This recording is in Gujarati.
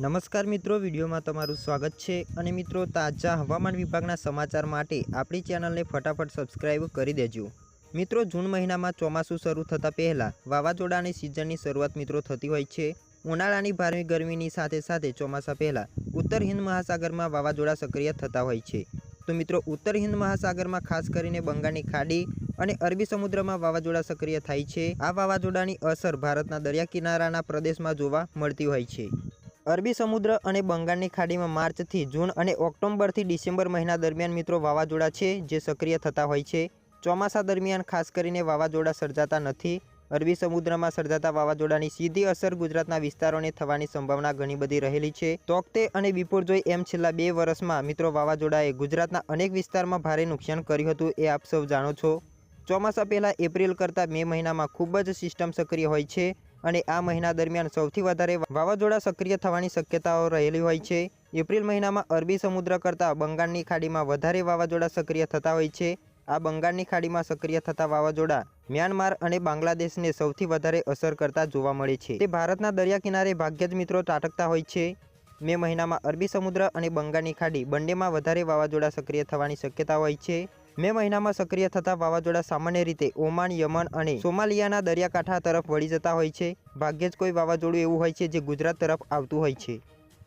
નમસ્કાર મિત્રો, વિડીયોમાં તમારું સ્વાગત છે. અને મિત્રો, તાજા હવામાન વિભાગના સમાચાર માટે આપણી ચેનલને ફટાફટ સબસ્ક્રાઇબ કરી દેજો. મિત્રો, જૂન મહિનામાં ચોમાસું શરૂ થતાં પહેલાં વાવાઝોડાની સિઝનની શરૂઆત મિત્રો થતી હોય છે. ઉનાળાની ભારે ગરમીની સાથે સાથે ચોમાસા પહેલાં ઉત્તર હિન્દ મહાસાગરમાં વાવાઝોડા સક્રિય થતા હોય છે. તો મિત્રો, ઉત્તર હિન્દ મહાસાગરમાં ખાસ કરીને બંગાળની ખાડી અને અરબી સમુદ્રમાં વાવાઝોડા સક્રિય થાય છે. આ વાવાઝોડાની અસર ભારતના દરિયા કિનારાના પ્રદેશમાં જોવા મળતી હોય છે. અરબી સમુદ્ર અને બંગાળની ખાડીમાં માર્ચથી જૂન અને ઓક્ટોબરથી ડિસેમ્બર મહિના દરમિયાન મિત્રો વાવાઝોડા છે, જે સક્રિય થતા હોય છે. ચોમાસા દરમિયાન ખાસ કરીને વાવાઝોડા સર્જાતા નથી. અરબી સમુદ્રમાં સર્જાતા વાવાઝોડાની સીધી અસર ગુજરાતના વિસ્તારોને થવાની સંભાવના ઘણી બધી રહેલી છે. તોકતે અને બિપોરજોઈ એમ છેલ્લા બે વર્ષમાં મિત્રો વાવાઝોડાએ ગુજરાતના અનેક વિસ્તારમાં ભારે નુકસાન કર્યું હતું, એ આપ સૌ જાણો છો. ચોમાસા પહેલાં એપ્રિલ કરતાં મે મહિનામાં ખૂબ જ સિસ્ટમ સક્રિય હોય છે. અને આ મહિના દરમિયાન સૌથી વધારે વાવાઝોડા સક્રિય થવાની શક્યતાઓ રહેલી હોય છે. એપ્રિલ મહિનામાં અરબી સમુદ્ર કરતાં બંગાળની ખાડીમાં વધારે વાવાઝોડા સક્રિય થતા હોય છે. આ બંગાળની ખાડીમાં સક્રિય થતા વાવાઝોડા મ્યાનમાર અને બાંગ્લાદેશને સૌથી વધારે અસર કરતા જોવા મળે છે. તે ભારતના દરિયા કિનારે ભાગ્યે જ મિત્રો ત્રાટકતા હોય છે. મે મહિનામાં અરબી સમુદ્ર અને બંગાળની ખાડી બંનેમાં વધારે વાવાઝોડા સક્રિય થવાની શક્યતા હોય છે. મે મહિનામાં સક્રિય થતા વાવાઝોડા સામાન્ય રીતે ઓમાન, યમન અને સોમાલિયાના દરિયાકાંઠા તરફ વળી જતા હોય છે. ભાગ્યે જ કોઈ વાવાઝોડું એવું હોય છે જે ગુજરાત તરફ આવતું હોય છે.